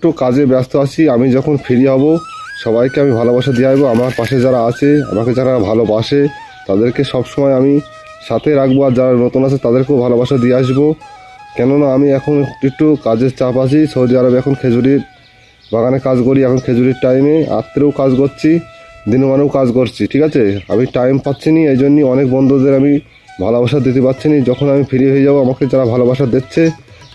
একটু কাজে ব্যস্ত আছি, আমি যখন ফ্রি হব, সবাইকে আমি ভালোবাসা দিয়ে আসব। আমার পাশে যারা আছে, আমাকে যারা ভালোবাসে, তাদেরকে সবসময় আমি সাথে রাখব। আর যারা নতুন আছে, তাদেরকেও ভালোবাসা দিয়ে আসব। কেননা, আমি এখন একটু কাজের চাপ আছি। সৌদি আরবে এখন খেজুরির বাগানে কাজ করি, এখন খেজুরির টাইমে রাত্রেও কাজ করছি, দিনমানেও কাজ করছি, ঠিক আছে? আমি টাইম পাচ্ছি না, এই জন্যই অনেক বন্ধুদের আমি ভালোবাসা দিতে পারছি না। যখন আমি ফ্রি হয়ে যাব, আমাকে যারা ভালোবাসা দিচ্ছে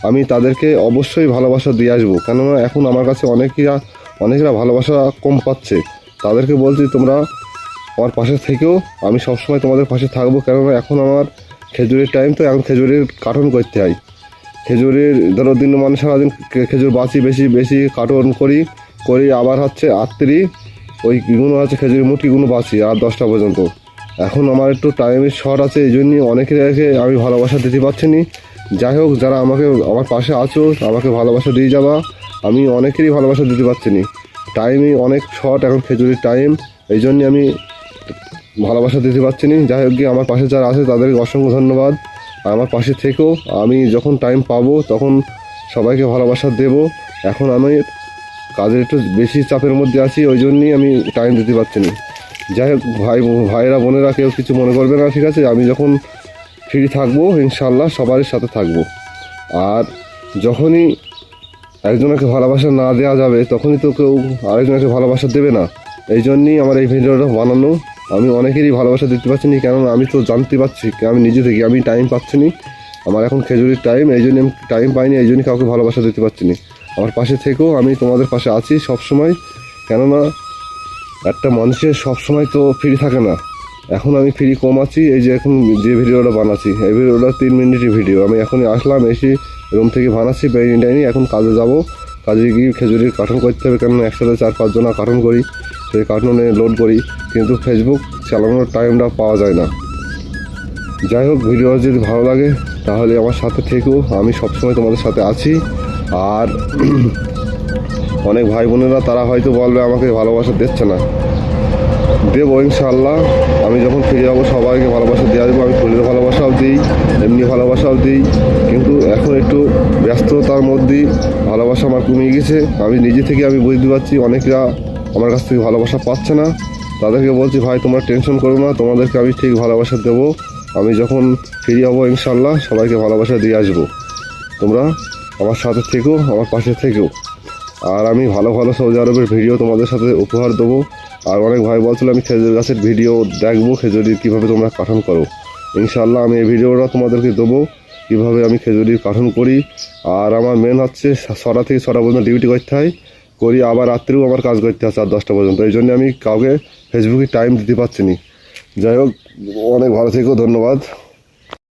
আমি তাদেরকে অবশ্যই ভালোবাসা দিয়ে আসব। কেননা এখন আমার কাছে অনেকেরা, অনেকরা ভালোবাসা কম পাচ্ছে। তাদেরকে বলছি, তোমরা আমার পাশে থেকেও, আমি সবসময় তোমাদের পাশে থাকব। কেননা এখন আমার খেজুরের টাইম তো এখন খেজুরের কার্টন করতে হয়। খেজুরের, ধরো দিন মানে সারাদিন খেজুর বাঁচি বেশি বেশি কার্টন করি করি আবার হচ্ছে আত্রি ওই গুলো আছে, খেজুরের মুটিগুলো বাঁচি আর দশটা পর্যন্ত। এখন আমার একটু টাইমের শর্ট আছে, এই জন্যই অনেকে আমি ভালোবাসা দিতে পারছি না। যাই হোক, যারা আমাকে, আমার পাশে আছো, আমাকে ভালোবাসা দিয়ে যাবা। আমি অনেকেরই ভালোবাসা দিতে পারছি না। টাইমই অনেক শর্ট এখন খেজুরির টাইম এই জন্যই আমি ভালোবাসা দিতে পারছি না। যাই হোক আমার পাশে যারা আছে, তাদেরকে অসংখ্য ধন্যবাদ। আমার পাশে থেকেও আমি যখন টাইম পাবো, তখন সবাইকে ভালোবাসা দেব। এখন আমি কাজের একটু বেশি চাপের মধ্যে আছি, ওই জন্যই আমি টাইম দিতে পারছি না। যাই হোক, ভাই, ভাইয়েরা, বোনেরা কেউ কিছু মনে করবে না, ঠিক আছে? আমি যখন ফ্রি থাকব ইনশাল্লাহ সবারই সাথে থাকব। আর যখনই একজনকে ভালোবাসা না দেওয়া যাবে, তখনই তো কেউ আরেকজনকে ভালোবাসা দেবে না। এই জন্যই আমার এই ভিডিওটা বানানো। আমি অনেকেরই ভালোবাসা দিতে পারছি না কেননা আমি তো জানতে পারছি, আমি নিজে থেকে, আমি টাইম পাচ্ছি না আমার এখন খেজুরির টাইম এই জন্য আমি টাইম পাইনি, এই জন্য কাউকে ভালোবাসা দিতে পারছি না আমার পাশে থেকেও আমি তোমাদের পাশে আছি সব সময় কেননা একটা মানুষের সব সময় তো ফ্রি থাকে না। এখন আমি ফ্রি কম আছি, এই যে এখন যে ভিডিওটা বানাচ্ছি, এই ভিডিওটা তিন মিনিটের ভিডিও আমি এখনই আসলাম, এসে রুম থেকে বানাচ্ছি, বেরিয়ে টাইনি এখন কাজে যাব। কাজে গিয়ে খেজুরির কার্টন করতে হবে কেন একসাথে চার পাঁচজন কার্টন করি, সেই কার্টনে লোড করি। কিন্তু ফেসবুক চালানোর টাইমটা পাওয়া যায় না। যাই হোক ভিডিও যদি ভালো লাগে, তাহলে আমার সাথে থেকেও আমি সবসময় তোমাদের সাথে আছি। আর অনেক ভাই বোনেরা, তারা হয়তো বলবে, আমাকে ভালোবাসা দিচ্ছে না। দেবো ইনশাল্লাহ আমি যখন ফিরে যাব, সবাইকে ভালোবাসা দেওয়া দেবো আমি ফুলের ভালোবাসাও দিই, এমনি ভালোবাসাও দিই। কিন্তু এখন একটু ব্যস্ততার মধ্যেই ভালোবাসা আমার কমে গেছে। আমি নিজে থেকে আমি বুঝতে পারছি, অনেকরা আমার কাছ থেকে ভালোবাসা পাচ্ছে না। তাদেরকে বলছি, ভাই, তোমরা টেনশন করো না, তোমাদেরকে আমি ঠিক ভালোবাসা দেবো। আমি যখন ফিরে যাব ইনশাল্লাহ সবাইকে ভালোবাসা দিয়ে আসব। তোমরা আমার সাথে থেকো, আমার পাশে থেকো। আর আমি ভালো ভালো সৌদি আরবের ভিডিও তোমাদের সাথে উপহার দেবো। আর অনেক ভাই বলছিল, আমি খেজুর গাছের ভিডিও দেখব, খেজুরির কীভাবে তোমরা কাঠন করো। ইনশাল্লাহ আমি এই ভিডিওটা তোমাদেরকে দেবো, কীভাবে আমি খেজুরির কাঠন করি। আর আমার মেন হচ্ছে ছটা থেকে ছটা পর্যন্ত ডিউটি করতে হয়। করি, আবার রাত্রেও আমার কাজ করতে হয় চার, দশটা পর্যন্ত। এই জন্য আমি কাউকে ফেসবুকে টাইম দিতে পারছি না। যাই হোক, অনেক ভালো থেকেও ধন্যবাদ।